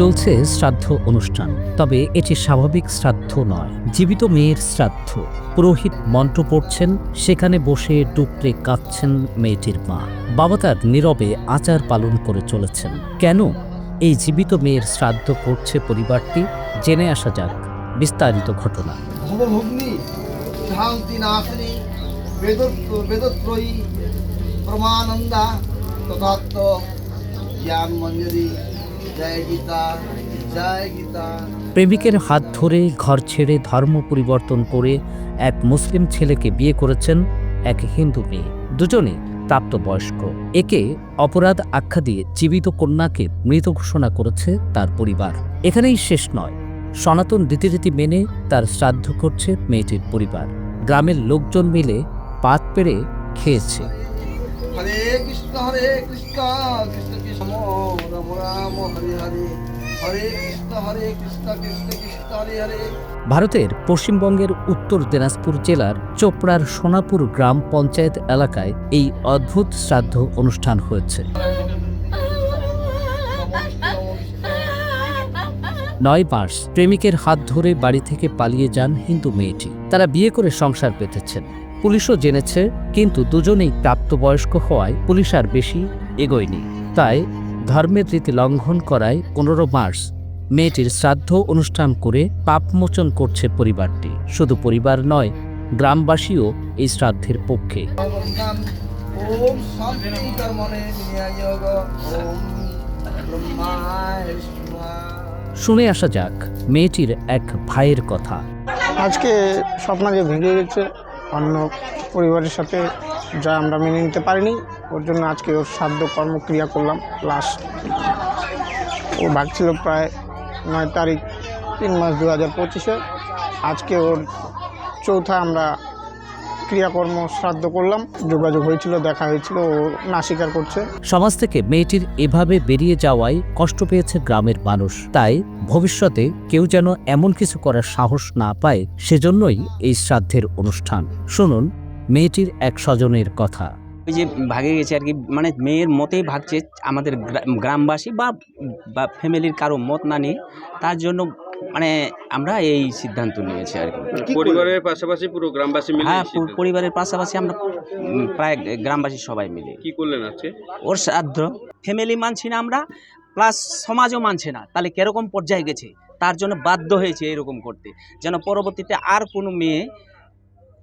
চলছে শ্রাদ্ধ অনুষ্ঠান, তবে এটি স্বাভাবিক শ্রাদ্ধ নয়, জীবিত মেয়ের শ্রাদ্ধ। পুরোহিত মন্ত্র পড়ছেন, সেখানে বসে ডুকরে কাঁদছেন মেয়েটির মা। বাবা তার নীরবে আচার পালন করে চলেছেন। কেন? এই জীবিত মেয়ের শ্রাদ্ধ করছে পরিবারটি? জেনে আসা যাক, বিস্তারিত ঘটনা। প্রমানন্দা তথাত্ম জ্ঞান মঞ্জুরি প্রেমিকের হাত ধরে ঘর ছেড়ে ধর্ম পরিবর্তন করে এক মুসলিম ছেলেকে বিয়ে করেছেন এক হিন্দু মেয়ে। দুজনে প্রাপ্তবয়স্ক একে অপরাধ আখ্যা দিয়ে জীবিত কন্যাকে মৃত ঘোষণা করেছে তার পরিবার। এখানেই শেষ নয়। সনাতন রীতিরীতি মেনে তার শ্রাদ্ধ করছে মেয়েটির পরিবার। গ্রামের লোকজন মিলে পাত পেরে খেয়েছে। হরে কৃষ্ণ হরে কৃষ্ণ কৃষ্ণ কৃষ্ণ রাম রাম হরে হরে। ভারতের পশ্চিমবঙ্গের উত্তর দিনাজপুর জেলার চোপড়ার সোনাপুর গ্রাম পঞ্চায়েত এলাকায় এই অদ্ভুত শ্রাদ্ধ অনুষ্ঠান হয়েছে। নয় মাস প্রেমিকের হাত ধরে বাড়ি থেকে পালিয়ে যান হিন্দু মেয়েটি। তারা বিয়ে করে সংসার পেতেছেন পুলিশও জেনেছে, কিন্তু দুজনেই প্রাপ্তবয়স্ক হওয়ায় পুলিশ আর বেশি এগোয়নি। তাই ধর্মের রীতি লঙ্ঘন করায় পনেরো মাস মেয়েটির শ্রাদ্ধ অনুষ্ঠান করে পাপমোচন করছে পরিবারটি। শুধু পরিবার নয় গ্রামবাসীও এই শ্রাদ্ধের পক্ষে। শুনে আসা যাক মেয়েটির এক ভাইয়ের কথা। আজকে স্বপ্নাকে ভেঙে গেছে অন্য পরিবারের সাথে যা আমরা মেনে নিতে পারিনি, ওর জন্য আজকে ওর সাধ্য কর্মক্রিয়া করলাম। লাস্ট ও ভাগছিল প্রায় নয় তারিখ, তিন মাস দু হাজার পঁচিশে। আজকে ওর চৌথা আমরা ক্রিয়াকর্ম শ্রাদ্ধ করলাম যোগাযোগ হয়েছিল দেখা হয়েছিল ও না স্বীকার করছে। সমাজ থেকে মেয়েটির এভাবে বেরিয়ে যাওয়ায় কষ্ট পেয়েছে গ্রামের মানুষ। তাই ভবিষ্যতে কেউ যেন এমন কিছু করার সাহস না পায় সেজন্যই এই শ্রাদ্ধের অনুষ্ঠান। শুনুন মেয়েটির এক স্বজনের কথা। ওই যে ভাগে গেছে আর কি মানে মেয়ের মতেই ভাগছে আমাদের গ্রা- গ্রামবাসী বা বা ফ্যামিলির কারও মত না নিয়ে তার জন্য মানে আমরা এই সিদ্ধান্ত নিয়েছি আর কি। পরিবারের পাশাপাশি পুরো গ্রামবাসী মিলে হ্যাঁ। পরিবারের পাশাপাশি আমরা প্রায় গ্রামবাসী সবাই মিলে। কি করলেন আজকে? ওর শ্রাদ্ধ ফ্যামিলি মানছি না আমরা প্লাস সমাজও মানছে না। তাহলে কীরকম পর্যায়ে গেছে? তার জন্য বাধ্য হয়েছে এরকম করতে যেন পরবর্তীতে আর কোনো মেয়ে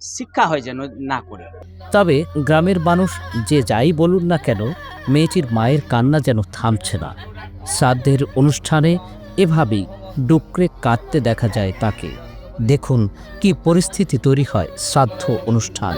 শিক্ষা হয় যেন না করে। তবে গ্রামের মানুষ যে যাই বলুন না কেন মেয়েটির মায়ের কান্না যেন থামছে না। শ্রাদ্ধের অনুষ্ঠানে এভাবেই ডুকরে কাঁদতে দেখা যায় তাকে। দেখুন কি পরিস্থিতি তৈরি হয় শ্রাদ্ধ অনুষ্ঠান।